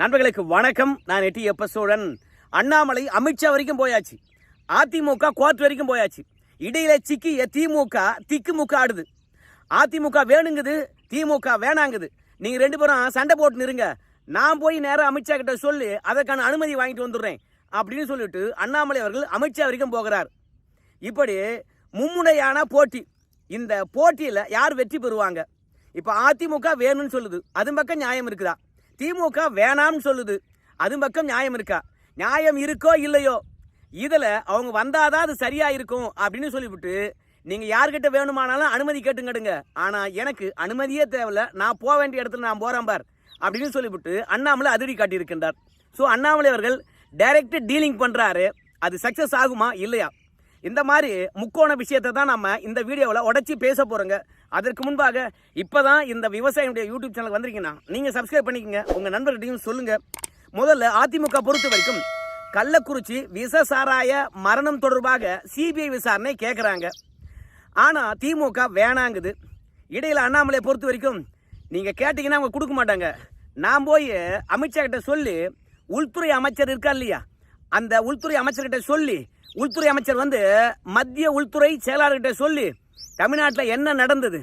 நண்பர்களுக்கு வணக்கம். நான் எட்டி எப்ப சோழன்? அண்ணாமலை அமித்ஷா வரைக்கும் போயாச்சு. அதிமுக கோர்ட் வரைக்கும் போயாச்சு. இடையில சிக்கிய திமுக திக்குமுக ஆடுது. அதிமுக வேணுங்குது திமுக வேணாங்குது. நீங்க ரெண்டு பேரும் சண்டை போட்டு நிறுங்க நான் போய் நேரம் அமித்ஷா கிட்ட சொல்லி அதற்கான அனுமதி வாங்கிட்டு வந்துடுறேன். அப்படின்னு சொல்லிட்டு அண்ணாமலை அவர்கள் அமித்ஷா வரைக்கும் போகிறார். இப்படி மும்முனையான போட்டி. இந்த போட்டியில் யார் வெற்றி பெறுவாங்க? இப்போ அதிமுக வேணும்னு சொல்லுது. அது பக்கம் நியாயம் இருக்குதா? திமுக வேணாம்னு சொல்லுது. அது பக்கம் நியாயம் இருக்கா? நியாயம் இருக்கோ இல்லையோ? இதில் அவங்க வந்தாதான் அது சரியாக இருக்கும் அப்படின்னு சொல்லிவிட்டு நீங்கள் யார்கிட்ட வேணுமானாலும் அனுமதி கேட்டுங்கடுங்க. ஆனால் எனக்கு அனுமதியே தேவையில்ல. நான் போக வேண்டிய இடத்துல நான் போகிறேன் பார் அப்படின்னு சொல்லிவிட்டு அண்ணாமலை அதிரடி காட்டியிருக்கின்றார். ஸோ அண்ணாமலை அவர்கள் டைரக்ட் டீலிங் பண்ணுறாரு அது சக்ஸஸ் ஆகுமா? இல்லையா? இந்த மாதிரி முக்கோண விஷயத்தை தான் நம்ம இந்த வீடியோவில் உடச்சி பேச போகிறோங்க அதற்கு முன்பாக இப்போ தான் இந்த விவசாயினுடைய யூடியூப் சேனல் வந்திருக்கீங்கன்னா நீங்கள் சப்ஸ்கிரைப் பண்ணிக்கங்க உங்கள் நண்பர்கிட்டையும் சொல்லுங்கள் முதல்ல அதிமுக பொறுத்த வரைக்கும் கள்ளக்குறிச்சி விச சாராய மரணம் தொடர்பாக சிபிஐ விசாரணை கேட்குறாங்க ஆனால் திமுக வேணாங்குது. இடையில் அண்ணாமலையை பொறுத்த வரைக்கும் நீங்கள் கேட்டிங்கன்னா அவங்க கொடுக்க மாட்டாங்க. நான் போய் அமித்ஷா கிட்ட சொல்லி உள்துறை அமைச்சர் இருக்கா இல்லையா? அந்த உள்துறை அமைச்சர்கிட்ட சொல்லி உள்துறை அமைச்சர் வந்து மத்திய உள்துறை செயலாளர்கிட்ட சொல்லி தமிழ்நாட்டில் என்ன நடந்தது?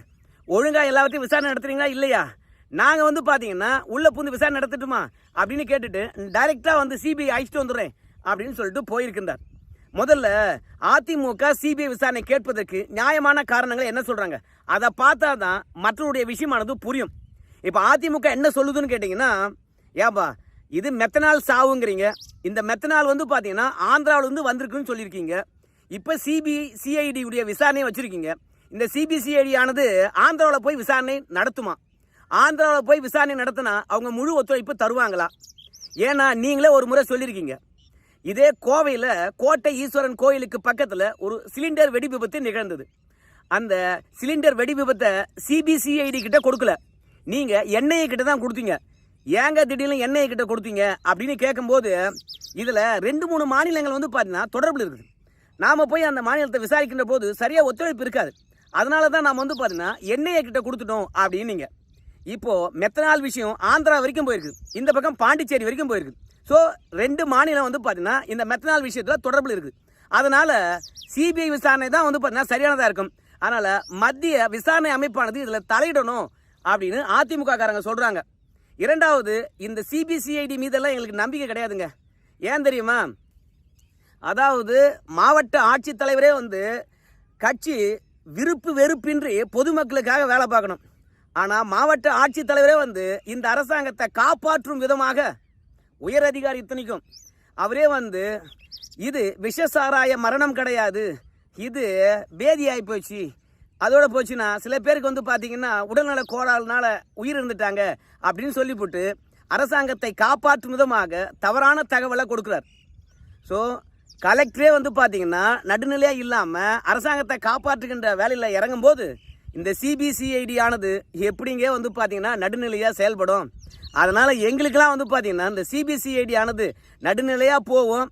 ஒழுங்காக எல்லாத்தையும் விசாரணை நடத்துறீங்களா? இல்லையா? நாங்கள் வந்து பார்த்தீங்கன்னா உள்ளே பூந்து விசாரணை நடத்தட்டுமா? அப்படின்னு கேட்டுட்டு டைரெக்டாக வந்து சிபிஐ அழைச்சிட்டு வந்துடுறேன் அப்படின்னு சொல்லிட்டு போயிருக்கின்றார். முதல்ல அதிமுக சிபிஐ விசாரணை கேட்பதற்கு நியாயமான காரணங்கள் என்ன சொல்கிறாங்க அதை பார்த்தா தான் மற்றவருடைய விஷயமானது புரியும். இப்போ அதிமுக என்ன சொல்லுதுன்னு கேட்டிங்கன்னா ஏப்பா இது மெத்தனால் சாவுங்கிறீங்க. இந்த மெத்தனால் வந்து பார்த்தீங்கன்னா ஆந்திராவிலேருந்து வந்திருக்குன்னு சொல்லியிருக்கீங்க. இப்போ சிபிஐ சிஐடி உடைய விசாரணையை வச்சுருக்கீங்க. இந்த சிபிசிஐடி ஆனது ஆந்திராவில் போய் விசாரணை நடத்துமா? ஆந்திராவில் போய் விசாரணை நடத்தினா அவங்க முழு ஒத்துழைப்பு தருவாங்களா? ஏன்னா நீங்களே ஒரு முறை சொல்லியிருக்கீங்க. இதே கோவையில் கோட்டை ஈஸ்வரன் கோயிலுக்கு பக்கத்தில் ஒரு சிலிண்டர் வெடி விபத்து நிகழ்ந்தது. அந்த சிலிண்டர் வெடி விபத்தை சிபிசிஐடி கிட்ட கொடுக்கல. நீங்கள் எண்ணெயை கிட்ட தான் கொடுத்தீங்க. ஏங்க திடீர்னு எண்ணெயை கிட்ட கொடுத்தீங்க அப்படின்னு கேட்கும்போது இதில் ரெண்டு மூணு மாநிலங்கள் வந்து பார்த்தீங்கன்னா தொடர்பில் இருக்குது. நாம் போய் அந்த மாநிலத்தை விசாரிக்கின்ற போது சரியாக ஒத்துழைப்பு இருக்காது. அதனால தான் நாம் வந்து பார்த்தீங்கன்னா எண்ணெயை கிட்ட கொடுத்துட்டோம் அப்படின்னு நீங்கள் இப்போது மெத்தனால் விஷயம் ஆந்திரா வரைக்கும் போயிருக்கு. இந்த பக்கம் பாண்டிச்சேரி வரைக்கும் போயிருக்கு. ஸோ ரெண்டு மாநிலம் வந்து பார்த்தீங்கன்னா இந்த மெத்தனால் விஷயத்தில் தொடர்பில் இருக்குது அதனால் சிபிஐ விசாரணை தான் வந்து பார்த்தீங்கன்னா சரியானதாக இருக்கும். அதனால் மத்திய விசாரணை அமைப்பானது இதில் தலையிடணும் அப்படின்னு அதிமுக காரங்க இரண்டாவது இந்த சிபிசிஐடி மீதெல்லாம் எங்களுக்கு நம்பிக்கை கிடையாதுங்க. ஏன் தெரியுமா? அதாவது மாவட்ட ஆட்சித்தலைவரே வந்து கட்சி விருப்பு வெறுப்பின்றி பொதுமக்களுக்காக வேலை பார்க்கணும். ஆனால் மாவட்ட ஆட்சித்தலைவரே வந்து இந்த அரசாங்கத்தை காப்பாற்றும் விதமாக உயர் அதிகாரி இத்தனைக்கும். அவரே வந்து இது விஷசாராய மரணம் கிடையாது. இது பேதியாகி போச்சு. அதோட போச்சுன்னா சில பேருக்கு வந்து பார்த்தீங்கன்னா உடல்நல கோளாறுனால உயிர் இருந்துட்டாங்க அப்படின்னு சொல்லிவிட்டு அரசாங்கத்தை காப்பாற்றும் விதமாக தவறான தகவலை கொடுக்குறார். ஸோ கலெக்டரே வந்து பார்த்தீங்கன்னா நடுநிலையாக இல்லாமல் அரசாங்கத்தை காப்பாற்றுகின்ற வேலையில் இறங்கும்போது இந்த சிபிசிஐடி ஆனது எப்படிங்க வந்து பார்த்தீங்கன்னா நடுநிலையாக செயல்படும். அதனால் எங்களுக்கெல்லாம் வந்து பார்த்தீங்கன்னா இந்த சிபிசிஐடி ஆனது நடுநிலையாக போகும்.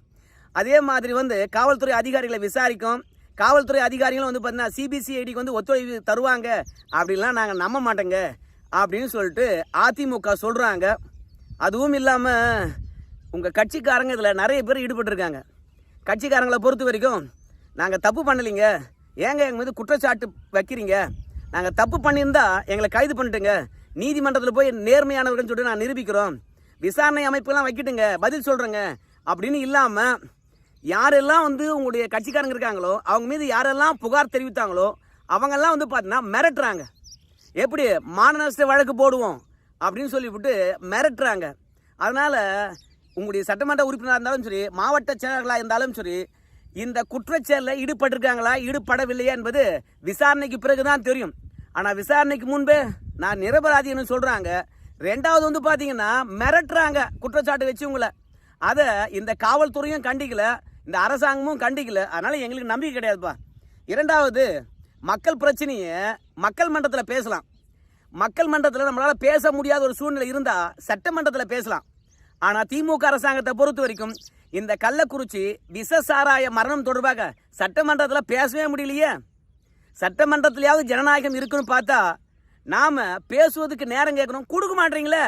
அதே மாதிரி வந்து காவல்துறை அதிகாரிகளை விசாரிக்கும். காவல்துறை அதிகாரிகளும் வந்து பார்த்தீங்கன்னா சிபிசிஐடிக்கு வந்து ஒத்துழைப்பு தருவாங்க. அப்படின்லாம் நாங்கள் நம்ப மாட்டோங்க. அப்படின்னு சொல்லிட்டு அதிமுக சொல்கிறாங்க அதுவும் இல்லாமல் உங்கள் கட்சிக்காரங்க இதில் நிறைய பேர் ஈடுபட்டிருக்காங்க. கட்சிக்காரங்களை பொறுத்த வரைக்கும் நாங்கள் தப்பு பண்ணலைங்க. ஏங்க எங்கள் மீது குற்றச்சாட்டு வைக்கிறீங்க? நாங்கள் தப்பு பண்ணியிருந்தா எங்களை கைது பண்ணிட்டுங்க. நீதிமன்றத்தில் போய் நேர்மையானவர்கள்னு சொல்லிட்டு நான் நிரூபிக்கிறோம். விசாரணை அமைப்புலாம் வைக்கிட்டுங்க. பதில் சொல்கிறேங்க அப்படின்னு இல்லாமல் யாரெல்லாம் வந்து உங்களுடைய கட்சிக்காரங்க இருக்காங்களோ அவங்க மீது யாரெல்லாம் புகார் தெரிவித்தாங்களோ அவங்கெல்லாம் வந்து பார்த்தீங்கன்னா மிரட்டுறாங்க. எப்படி? மாநில வழக்கு போடுவோம் அப்படின்னு சொல்லிவிட்டு மிரட்டுறாங்க. அதனால் உங்களுடைய சட்டமன்ற உறுப்பினராக இருந்தாலும் சரி மாவட்ட செயலர்களாக இருந்தாலும் சரி இந்த குற்றச்செயலில் ஈடுபட்டிருக்காங்களா ஈடுபடவில்லையா என்பது விசாரணைக்கு பிறகு தான் தெரியும். ஆனால் விசாரணைக்கு முன்பே நான் நிரபராதின்னு சொல்கிறாங்க ரெண்டாவது வந்து பார்த்தீங்கன்னா மிரட்டுறாங்க குற்றச்சாட்டு வச்சு உங்களை அதை இந்த காவல்துறையும் கண்டிக்கல இந்த அரசாங்கமும் கண்டிக்கல. அதனால் எங்களுக்கு நம்பிக்கை கிடையாதுப்பா. இரண்டாவது மக்கள் பிரச்சனையை மக்கள் மன்றத்தில் பேசலாம். மக்கள் மன்றத்தில் நம்மளால் பேச முடியாத ஒரு சூழ்நிலை இருந்தால் சட்டமன்றத்தில் பேசலாம். ஆனால் திமுக அரசாங்கத்தை பொறுத்த வரைக்கும் இந்த கள்ளக்குறிச்சி விச சாராய மரணம் தொடர்பாக சட்டமன்றத்தில் பேசவே முடியலையே. சட்டமன்றத்திலேயாவது ஜனநாயகம் இருக்குன்னு பார்த்தா நாம் பேசுவதுக்கு நேரம் கேட்கணும். கொடுக்க மாட்டீங்களே.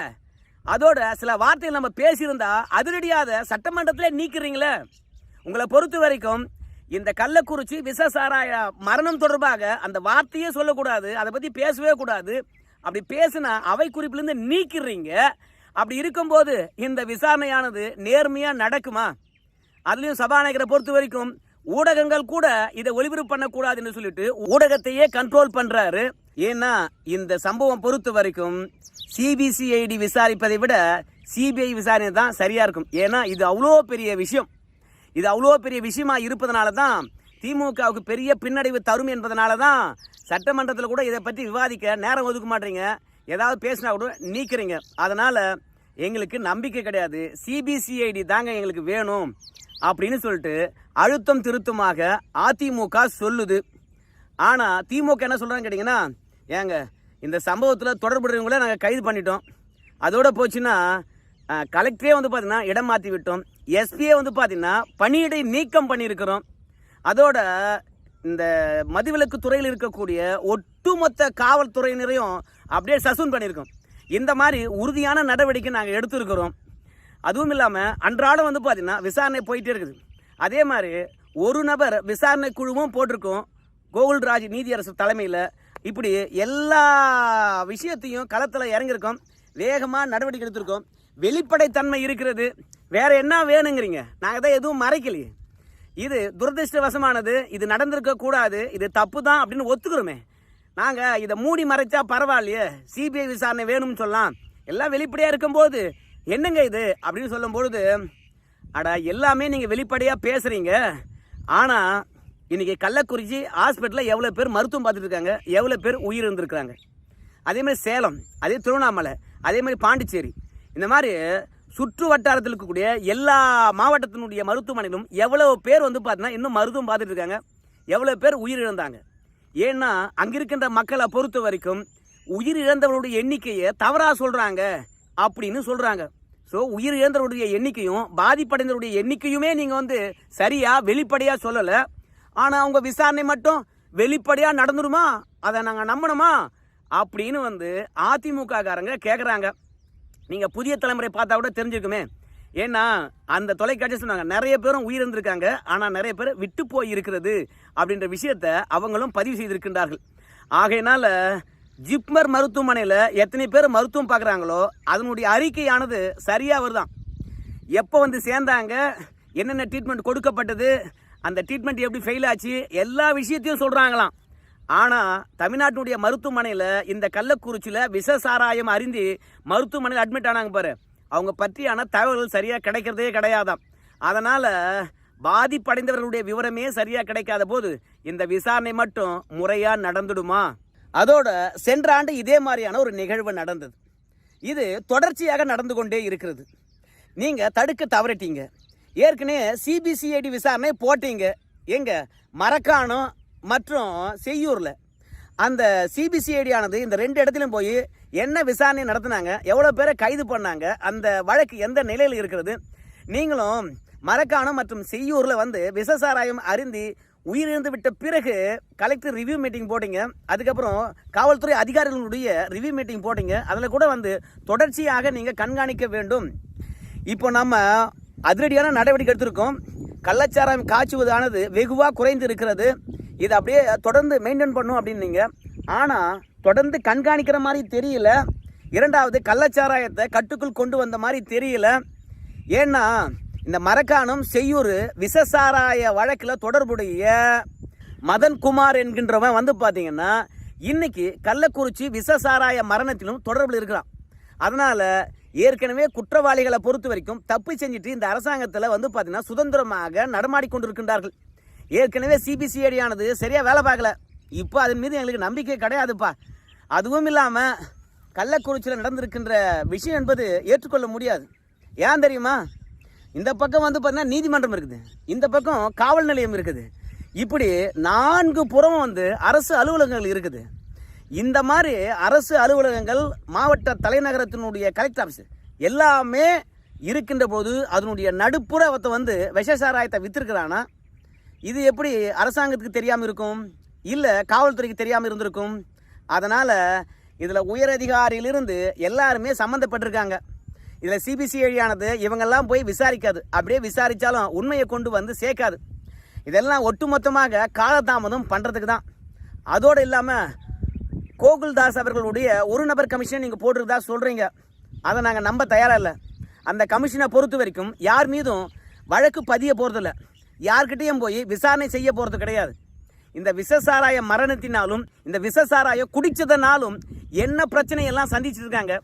அதோட சில வார்த்தைகள் நம்ம பேசியிருந்தா அதிரடியாத சட்டமன்றத்திலே நீக்கிறீங்களே. உங்களை பொறுத்த வரைக்கும் இந்த கள்ளக்குறிச்சி விசசாராய மரணம் தொடர்பாக அந்த வார்த்தையே சொல்லக்கூடாது. அதை பற்றி பேசவே கூடாது. அப்படி பேசினா அவை குறிப்பிலேருந்து நீக்கிறீங்க. அப்படி இருக்கும்போது இந்த விசாரணையானது நேர்மையாக நடக்குமா? அதுலேயும் சபாநாயகரை பொறுத்த வரைக்கும் ஊடகங்கள் கூட இதை ஒளிபரப்பு பண்ணக்கூடாதுன்னு சொல்லிட்டு ஊடகத்தையே கண்ட்ரோல் பண்ணுறாரு ஏன்னா இந்த சம்பவம் பொறுத்த வரைக்கும் சிபிசிஐடி விசாரிப்பதை விட சிபிஐ விசாரணை தான் சரியாக இருக்கும். ஏன்னா இது அவ்வளோ பெரிய விஷயம். இது அவ்வளோ பெரிய விஷயமா இருப்பதனால தான் திமுகவுக்கு பெரிய பின்னடைவு தரும் என்பதனால தான் சட்டமன்றத்தில் கூட இதை பற்றி விவாதிக்க நேரம் ஒதுக்க மாட்டீங்க. ஏதாவது பேசினா கூட நீக்கிறீங்க. அதனால் எங்களுக்கு நம்பிக்கை கிடையாது. சிபிசிஐடி தாங்க எங்களுக்கு வேணும் அப்படின்னு சொல்லிட்டு அழுத்தம் திருத்தமாக அதிமுக சொல்லுது. ஆனால் திமுக என்ன சொல்கிறான்னு கேட்டிங்கன்னா ஏங்க இந்த சம்பவத்தில் தொடர்புடையவங்கள நாங்கள் கைது பண்ணிட்டோம். அதோட போச்சுன்னா கலெக்டரே வந்து பார்த்திங்கன்னா இடம் மாற்றி விட்டோம். எஸ்பியே வந்து பார்த்திங்கன்னா பணியிடை நீக்கம் பண்ணியிருக்கிறோம். அதோட இந்த மதுவிலக்கு துறையில் இருக்கக்கூடிய ஒட்டுமொத்த காவல்துறையினரையும் அப்படியே சசூன் பண்ணியிருக்கோம். இந்த மாதிரி உறுதியான நடவடிக்கை நாங்கள் எடுத்திருக்கிறோம். அதுவும் இல்லாமல் அன்றாடம் வந்து பார்த்திங்கன்னா விசாரணை போயிட்டே இருக்குது. அதே மாதிரி ஒரு நபர் விசாரணை குழுவும் போட்டிருக்கோம். கோகுல்ராஜ் நீதியரசர் தலைமையில் இப்படி எல்லா விஷயத்தையும் களத்தில் இறங்கியிருக்கோம். வேகமாக நடவடிக்கை எடுத்திருக்கோம். வெளிப்படைத்தன்மை இருக்கிறது. வேறு என்ன வேணுங்கிறீங்க? நாங்கள் தான் எதுவும் மறைக்கலையே. இது துரதிருஷ்டவசமானது இது நடந்திருக்க கூடாது இது தப்பு தான் அப்படின்னு ஒத்துக்கிறோமே. நாங்கள் இதை மூடி மறைச்சா பரவாயில்லையே சிபிஐ விசாரணை வேணும்னு சொல்லலாம். எல்லாம் வெளிப்படையாக இருக்கும்போது என்னங்க இது? அப்படின்னு சொல்லும்பொழுது அடா எல்லாமே நீங்கள் வெளிப்படையாக பேசுகிறீங்க ஆனால் இன்றைக்கி கள்ளக்குறிச்சி ஹாஸ்பிட்டலில் எவ்வளோ பேர் மருத்துவம் பார்த்துட்டு இருக்காங்க எவ்வளோ பேர் உயிர் இருந்திருக்கிறாங்க. அதே மாதிரி சேலம் அதே திருவண்ணாமலை அதே மாதிரி பாண்டிச்சேரி. இந்த மாதிரி சுற்று வட்டாரத்தில் இருக்கக்கூடிய எல்லா மாவட்டத்தினுடைய மருத்துவமனையிலும் எவ்வளோ பேர் வந்து பார்த்தீங்கன்னா இன்னும் மருத்துவம் பார்த்துட்டு இருக்காங்க. எவ்வளோ பேர் உயிரிழந்தாங்க. ஏன்னா அங்கே இருக்கின்ற மக்களை பொறுத்த வரைக்கும் உயிர் எண்ணிக்கையை தவறாக சொல்கிறாங்க அப்படின்னு சொல்கிறாங்க ஸோ உயிரிழந்தவருடைய எண்ணிக்கையும் பாதிப்படைந்தவருடைய எண்ணிக்கையுமே நீங்கள் வந்து சரியாக வெளிப்படையாக சொல்லலை. ஆனால் அவங்க விசாரணை மட்டும் வெளிப்படையாக நடந்துருமா அதை நாங்கள் நம்பணுமா? அப்படின்னு வந்து அதிமுக காரங்க கேட்குறாங்க நீங்கள் புதிய தலைமுறை பார்த்தா கூட தெரிஞ்சிருக்குமே. ஏன்னா அந்த தொலைக்காட்சி சொன்னாங்க. நிறைய பேரும் உயிரிழந்திருக்காங்க. ஆனால் நிறைய பேர் விட்டு போய் இருக்கிறது அப்படின்ற விஷயத்த அவங்களும் பதிவு செய்திருக்கின்றார்கள். ஆகையினால் ஜிப்மர் மருத்துவமனையில் எத்தனை பேர் மருத்துவம் பார்க்குறாங்களோ அதனுடைய அறிக்கையானது சரியாக வருதான். எப்போ வந்து சேர்ந்தாங்க என்னென்ன ட்ரீட்மெண்ட் கொடுக்கப்பட்டது அந்த ட்ரீட்மெண்ட் எப்படி ஃபெயில் ஆச்சு எல்லா விஷயத்தையும் சொல்கிறாங்களாம் ஆனால் தமிழ்நாட்டினுடைய மருத்துவமனையில் இந்த கள்ளக்குறிச்சியில் விஷ சாராயம் அறிந்து மருத்துவமனையில் அட்மிட் ஆனாங்க பாரு. அவங்க பற்றியான தகவல்கள் சரியாக கிடைக்கிறதே கிடையாதாம். அதனால் பாதிப்படைந்தவர்களுடைய விவரமே சரியாக கிடைக்காத போது இந்த விசாரணை மட்டும் முறையாக நடந்துடுமா? அதோட சென்ற ஆண்டு இதே மாதிரியான ஒரு நிகழ்வு நடந்தது. இது தொடர்ச்சியாக நடந்து கொண்டே இருக்கிறது. நீங்கள் தடுக்க தவறிட்டீங்க. ஏற்கனவே சிபிசிஐடி விசாரணை போட்டீங்க. எங்க மரக்காணம் மற்றும் செய்யூரில் அந்த சிபிசிஐடியானது இந்த ரெண்டு இடத்துலையும் போய் என்ன விசாரணை நடத்துனாங்க எவ்வளோ பேரை கைது பண்ணாங்க அந்த வழக்கு எந்த நிலையில் இருக்கிறது நீங்களும் மரக்காணம் மற்றும் செய்யூரில் வந்து விசசாராயம் அருந்தி உயிரிழந்து விட்ட பிறகு கலெக்டர் ரிவ்யூ மீட்டிங் போட்டிங்க அதுக்கப்புறம் காவல்துறை அதிகாரிகளுடைய ரிவ்யூ மீட்டிங் போட்டிங்க அதில் கூட வந்து தொடர்ச்சியாக நீங்கள் கண்காணிக்க வேண்டும். இப்போ நம்ம அதிரடியான நடவடிக்கை எடுத்திருக்கோம். கள்ளச்சாராயம் காய்ச்சுவதானது வெகுவாக குறைந்து இருக்கிறது இதை அப்படியே தொடர்ந்து மெயின்டைன் பண்ணும் அப்படின்னீங்க ஆனால் தொடர்ந்து கண்காணிக்கிற மாதிரி தெரியல. இரண்டாவது கள்ளச்சாராயத்தை கட்டுக்குள் கொண்டு வந்த மாதிரி தெரியல. ஏன்னா இந்த மரக்காணம் செய்யூர் விசசாராய வழக்கில் தொடர்புடைய மதன் குமார் என்கின்றவன் வந்து பார்த்தீங்கன்னா இன்னைக்கு கள்ளக்குறிச்சி விசசாராய மரணத்திலும் தொடர்பில் இருக்கிறான். அதனால் ஏற்கனவே குற்றவாளிகளை பொறுத்த வரைக்கும் தப்பு செஞ்சுட்டு இந்த அரசாங்கத்தில் வந்து பார்த்தீங்கன்னா சுதந்திரமாக நடமாடி கொண்டிருக்கின்றார்கள். ஏற்கனவே சிபிசிஐடி ஆனது சரியாக வேலை பார்க்கல. இப்போ அதன் மீது எங்களுக்கு நம்பிக்கை கிடையாதுப்பா. அதுவும் இல்லாமல் கள்ளக்குறிச்சியில் நடந்திருக்கின்ற விஷயம் என்பது ஏற்றுக்கொள்ள முடியாது. ஏன் தெரியுமா? இந்த பக்கம் வந்து பார்த்தீங்கன்னா நீதிமன்றம் இருக்குது. இந்த பக்கம் காவல் நிலையம் இருக்குது. இப்படி நான்கு புறமும் வந்து அரசு அலுவலகங்கள் இருக்குது. இந்த மாதிரி அரசு அலுவலகங்கள் மாவட்ட தலைநகரத்தினுடைய கலெக்டர் ஆஃபீஸ் எல்லாமே இருக்கின்ற போது அதனுடைய நடுப்புற ஒருத்த வந்து விஷசாராயத்தை வித்திருக்கிறான்னா இது எப்படி அரசாங்கத்துக்கு தெரியாமல் இருக்கும்? இல்லை காவல்துறைக்கு தெரியாமல் இருந்திருக்கும்? அதனால் இதில் உயரதிகாரியிலிருந்து எல்லாருமே சம்மந்தப்பட்டிருக்காங்க. இதில் சிபிசிஐடியானது இவங்கெல்லாம் போய் விசாரிக்காது. அப்படியே விசாரித்தாலும் உண்மையை கொண்டு வந்து சேர்க்காது. இதெல்லாம் ஒட்டுமொத்தமாக காலதாமதம் பண்ணுறதுக்கு தான். அதோடு இல்லாமல் கோகுல்தாஸ் அவர்களுடைய ஒரு நபர் கமிஷன் நீங்கள் போட்டிருக்கதா சொல்கிறீங்க அதை நாங்கள் நம்ப தயாராக இல்லை. அந்த கமிஷனை பொறுத்த வரைக்கும் யார் மீதும் வழக்கு பதிய போகிறதில்ல யார்கிட்டையும் போய் விசாரணை செய்ய போகிறது கிடையாது. இந்த விஷசாராய மரணத்தினாலும் இந்த விஷசாராயம் குடித்ததனாலும் என்ன பிரச்சனையெல்லாம் சந்திச்சிட்டு இருக்காங்க?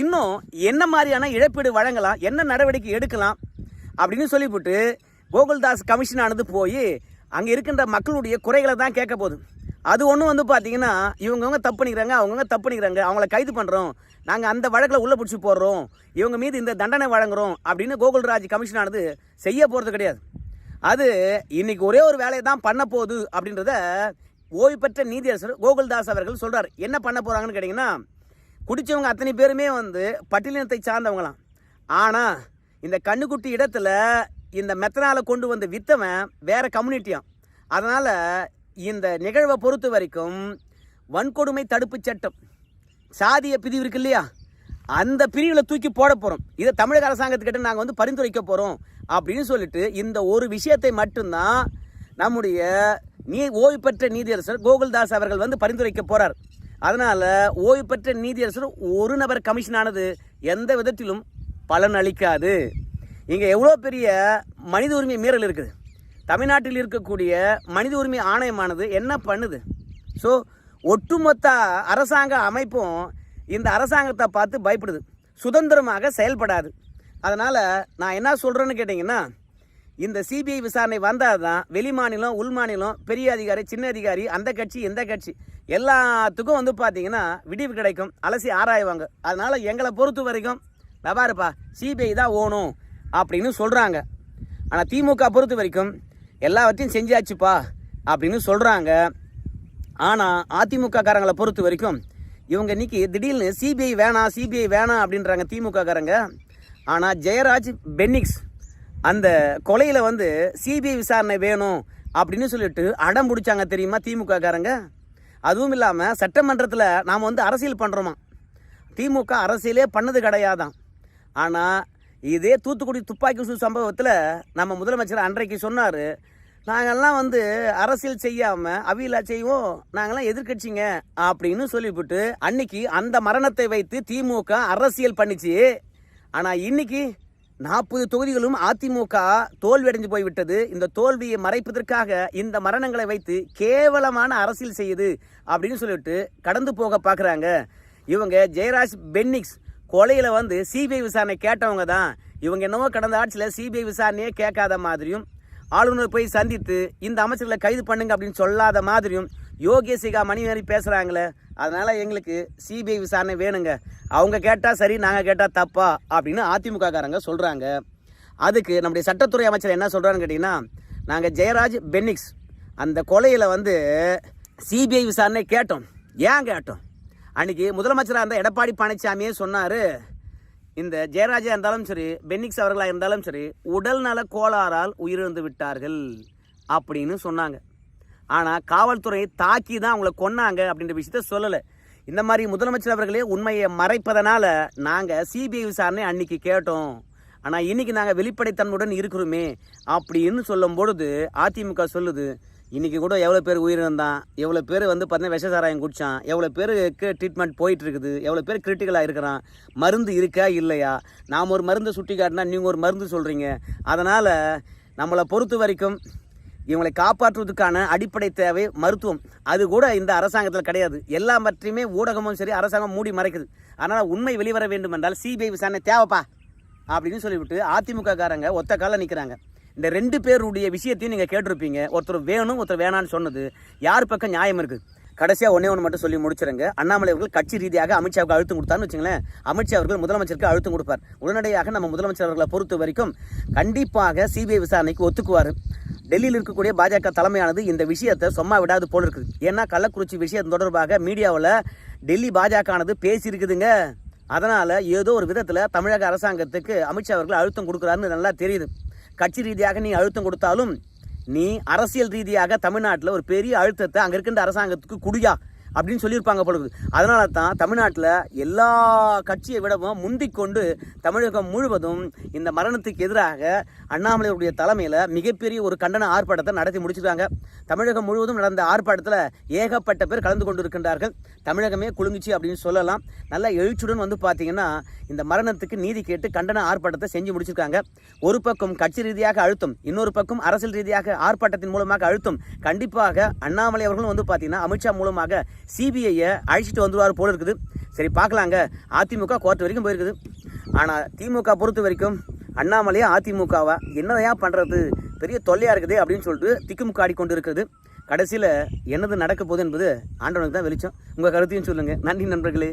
இன்னும் என்ன மாதிரியான இழப்பீடு வழங்கலாம்? என்ன நடவடிக்கை எடுக்கலாம்? அப்படின்னு சொல்லிவிட்டு கோகுல்தாஸ் கமிஷனானது போய் அங்கே இருக்கின்ற மக்களுடைய குறைகளை தான் கேட்க போகுது. அது ஒன்றும் வந்து பார்த்தீங்கன்னா இவங்கவுங்க தப்பு பண்ணிக்கிறாங்க அவங்கவுங்க தப்பு பண்ணிக்கிறாங்க அவங்கள கைது பண்ணுறோம் நாங்கள் அந்த வழக்கில் உள்ளே பிடிச்சி போடுறோம் இவங்க மீது இந்த தண்டனை வழங்குறோம் அப்படின்னு கோகுல்ராஜ் கமிஷனானது செய்ய போகிறது கிடையாது. அது இன்னைக்கு ஒரே ஒரு வேலையை தான் பண்ண போகுது அப்படின்றத ஓய்வு பெற்ற நீதியரசர் கோகுல்தாஸ் அவர்கள் சொல்கிறார் என்ன பண்ண போகிறாங்கன்னு கேட்டிங்கன்னா குடிச்சவங்க அத்தனை பேருமே வந்து பட்டியலினத்தை சார்ந்தவங்களாம். ஆனால் இந்த கண்ணுக்குட்டி இடத்துல இந்த மெத்தனால கொண்டு வந்து வித்தவன் வேறு கம்யூனிட்டியாம். அதனால் இந்த நிகழ்வை பொறுத்த வரைக்கும் வன்கொடுமை தடுப்பு சட்டம். சாதிய பிரிவு இருக்கு இல்லையா? அந்த பிரிவில் தூக்கி போட போகிறோம் இதை தமிழக அரசாங்கத்துக்கிட்ட நாங்கள் வந்து பரிந்துரைக்க போகிறோம் அப்படின்னு சொல்லிட்டு இந்த ஒரு விஷயத்தை மட்டும்தான் நம்முடைய நீ ஓய்வு பெற்ற நீதியரசர் கோகுல்தாஸ் அவர்கள் வந்து பரிந்துரைக்க போகிறார் அதனால் ஓய்வு பெற்ற நீதியரசர் ஒரு நபர் கமிஷனானது எந்த விதத்திலும் பலன் அளிக்காது. இங்கே எவ்வளோ பெரிய மனித உரிமை மீறல் இருக்குது. தமிழ்நாட்டில் இருக்கக்கூடிய மனித உரிமை ஆணையமானது என்ன பண்ணுது? ஸோ ஒட்டுமொத்த அரசாங்க அமைப்பும் இந்த அரசாங்கத்தை பார்த்து பயப்படுது. சுதந்திரமாக செயல்படாது. அதனால் நான் என்ன சொல்கிறேன்னு கேட்டிங்கன்னா இந்த சிபிஐ விசாரணை வந்தால் தான் வெளி மாநிலம் உள் மாநிலம் பெரிய அதிகாரி சின்ன அதிகாரி அந்த கட்சி இந்த கட்சி எல்லாத்துக்கும் வந்து பார்த்தீங்கன்னா விடிவு கிடைக்கும் அலசி ஆராய்வாங்க. அதனால் எங்களை பொறுத்த வரைக்கும் நபாருப்பா சிபிஐ தான் ஓணும் அப்படின்னு சொல்கிறாங்க ஆனால் திமுக பொறுத்த வரைக்கும் எல்லாவற்றையும் செஞ்சாச்சுப்பா அப்படின்னு சொல்கிறாங்க ஆனால் அதிமுக காரங்களை பொறுத்த வரைக்கும் இவங்க இன்னைக்கு திடீர்னு சிபிஐ வேணாம் சிபிஐ வேணாம் அப்படின்றாங்க திமுக காரங்க ஆனால் ஜெயராஜ் பென்னிக்ஸ் அந்த கொலையில் வந்து சிபிஐ விசாரணை வேணும் அப்படின்னு சொல்லிட்டு அடம் பிடிச்சாங்க தெரியுமா திமுக காரங்க அதுவும் இல்லாமல் சட்டமன்றத்தில் நாம் வந்து அரசியல் பண்ணுறோமா திமுக அரசியலே பண்ணது கிடையாதான். ஆனால் இதே தூத்துக்குடி துப்பாக்கி சூழ் சம்பவத்தில் நம்ம முதலமைச்சர் அன்றைக்கு சொன்னார் நாங்கள்லாம் வந்து அரசியல் செய்யாமல் அவியலா செய்வோம். நாங்கள்லாம் எதிர்க்கட்சிங்க அப்படின்னு சொல்லிவிட்டு அன்னைக்கு அந்த மரணத்தை வைத்து திமுக அரசியல் பண்ணிச்சு. ஆனால் இன்னைக்கு நாற்பது தொகுதிகளும் அதிமுக தோல்வியடைஞ்சு போய்விட்டது. இந்த தோல்வியை மறைப்பதற்காக இந்த மரணங்களை வைத்து கேவலமான அரசியல் செய்யுது அப்படின்னு சொல்லிட்டு கடந்து போக பார்க்குறாங்க இவங்க ஜெயராஜ் பென்னிக்ஸ் கொலையில் வந்து சிபிஐ விசாரணை கேட்டவங்க தான். இவங்க என்னவோ கடந்த ஆட்சியில் சிபிஐ விசாரணையே கேட்காத மாதிரியும் ஆளுநர் போய் சந்தித்து இந்த அமைச்சர்களை கைது பண்ணுங்க அப்படின்னு சொல்லாத மாதிரியும் யோகேசிகா மணிவேரி பேசுகிறாங்களே அதனால் எங்களுக்கு சிபிஐ விசாரணை வேணுங்க. அவங்க கேட்டால் சரி நாங்கள் கேட்டால் தப்பா அப்படின்னு அதிமுக காரங்க சொல்கிறாங்க அதுக்கு நம்முடைய சட்டத்துறை அமைச்சர் என்ன சொல்கிறான்னு கேட்டிங்கன்னா நாங்கள் ஜெயராஜ் பென்னிக்ஸ் அந்த கொலையில் வந்து சிபிஐ விசாரணை கேட்டோம். ஏன் கேட்டோம்? அன்றைக்கி முதலமைச்சராக இருந்த எடப்பாடி பழனிசாமியே சொன்னார் இந்த ஜெயராஜா இருந்தாலும் சரி பென்னிக்ஸ் அவர்களாக இருந்தாலும் சரி உடல் நல கோளாறால் உயிரிழந்து விட்டார்கள் அப்படின்னு சொன்னாங்க. ஆனால் காவல்துறை தாக்கி தான் அவங்கள கொன்னாங்க அப்படின்ற விஷயத்த சொல்லலை. இந்த மாதிரி முதலமைச்சர் அவர்களே உண்மையை மறைப்பதனால நாங்கள் சிபிஐ விசாரணை அன்னைக்கு கேட்டோம். ஆனால் இன்னைக்கு நாங்கள் வெளிப்படைத்தன்மையுடன் இருக்கிறோமே அப்படின்னு சொல்லும் பொழுது அதிமுக சொல்லுது இன்றைக்கி கூட எவ்வளோ பேர் உயிரிழந்தான் எவ்வளோ பேர் வந்து பார்த்தீங்கன்னா விஷ சாராயம் குடித்தான் எவ்வளோ பேருக்கு ட்ரீட்மெண்ட் போயிட்டு இருக்குது. எவ்வளோ பேர் கிரிட்டிக்கலாக இருக்கிறான். மருந்து இருக்கா? இல்லையா? நாம் ஒரு மருந்து சுட்டி காட்டினா நீங்கள் ஒரு மருந்து சொல்கிறீங்க அதனால் நம்மளை பொறுத்த வரைக்கும் இவங்களை காப்பாற்றுவதற்கான அடிப்படை தேவை மருத்துவம். அது கூட இந்த அரசாங்கத்தில் கிடையாது. எல்லாவற்றையுமே ஊடகமும் சரி அரசாங்கம் மூடி மறைக்குது. அதனால் உண்மை வெளிவர வேண்டும் என்றால் சிபிஐ விசாரணை தேவைப்பா. அப்படின்னு சொல்லிவிட்டு அதிமுக காரங்க ஒத்த காலில் நிற்கிறாங்க இந்த ரெண்டு பேருடைய விஷயத்தையும் நீங்கள் கேட்டிருப்பீங்க. ஒருத்தர் வேணும் ஒருத்தர் வேணான்னு சொன்னது. யார் பக்கம் நியாயம் இருக்குது கடைசியாக ஒன்றே ஒன்று மட்டும் சொல்லி முடிச்சிருங்க. அண்ணாமலை அவர்கள் கட்சி ரீதியாக அமித்ஷாவுக்கு அழுத்தம் கொடுத்தான்னு வச்சுங்களேன். அமித்ஷா அவர்கள் முதலமைச்சருக்கு அழுத்தம் கொடுப்பார். உடனடியாக நம்ம முதலமைச்சர் அவர்களை பொறுத்த வரைக்கும் கண்டிப்பாக சிபிஐ விசாரணைக்கு ஒத்துக்குவார். டெல்லியில் இருக்கக்கூடிய பாஜக தலைமையானது இந்த விஷயத்தை சும்மா விடாது போல இருக்குது ஏன்னா கள்ளக்குறிச்சி விஷயம் தொடர்பாக மீடியாவில் டெல்லி பாஜகனது பேசியிருக்குதுங்க. அதனால் ஏதோ ஒரு விதத்தில் தமிழக அரசாங்கத்துக்கு அமித்ஷா அவர்கள் அழுத்தம் கொடுக்குறாருன்னு நல்லா தெரியுது. கட்சி ரீதியாக நீ அழுத்தம் கொடுத்தாலும் நீ அரசியல் ரீதியாக தமிழ்நாட்டில் ஒரு பெரிய அழுத்தத்தை அங்கே இருக்கின்ற அரசாங்கத்துக்கு குடியா அப்படின்னு சொல்லியிருப்பாங்க பொழுது அதனால தான் தமிழ்நாட்டில் எல்லா கட்சியை விடவும் முந்திக்கொண்டு தமிழகம் முழுவதும் இந்த மரணத்துக்கு எதிராக அண்ணாமலையுடைய தலைமையில் மிகப்பெரிய ஒரு கண்டன ஆர்ப்பாட்டத்தை நடத்தி முடிச்சிருக்காங்க. தமிழகம் முழுவதும் நடந்த ஆர்ப்பாட்டத்தில் ஏகப்பட்ட பேர் கலந்து கொண்டு இருக்கின்றார்கள் தமிழகமே குலுங்குச்சு அப்படின்னு சொல்லலாம். நல்ல எழுச்சியுடன் வந்து பார்த்தீங்கன்னா இந்த மரணத்துக்கு நீதி கேட்டு கண்டன ஆர்ப்பாட்டத்தை செஞ்சு முடிச்சிருக்காங்க. ஒரு பக்கம் கட்சி ரீதியாக அழுத்தம் இன்னொரு பக்கம் அரசியல் ரீதியாக ஆர்ப்பாட்டத்தின் மூலமாக அழுத்தம். கண்டிப்பாக அண்ணாமலை அவர்களும் வந்து பார்த்தீங்கன்னா அமித்ஷா மூலமாக சிபிஐயை அழைச்சிட்டு வந்துருவார் போல இருக்குது. சரி பார்க்கலாங்க அதிமுக கோர்ட் வரைக்கும் போயிருக்குது. ஆனால் திமுக பொறுத்த வரைக்கும் அண்ணாமலையா அதிமுகவா? என்னதையா பண்ணுறது பெரிய தொல்லையாக இருக்குது அப்படின்னு சொல்லிட்டு திக்குமுக்காடி கொண்டு இருக்கிறது கடைசியில் என்னது நடக்க போகுது என்பது ஆண்டவனுக்கு தான் வெளிச்சம். உங்கள் கருத்தையும் சொல்லுங்கள் நன்றி நண்பர்களே.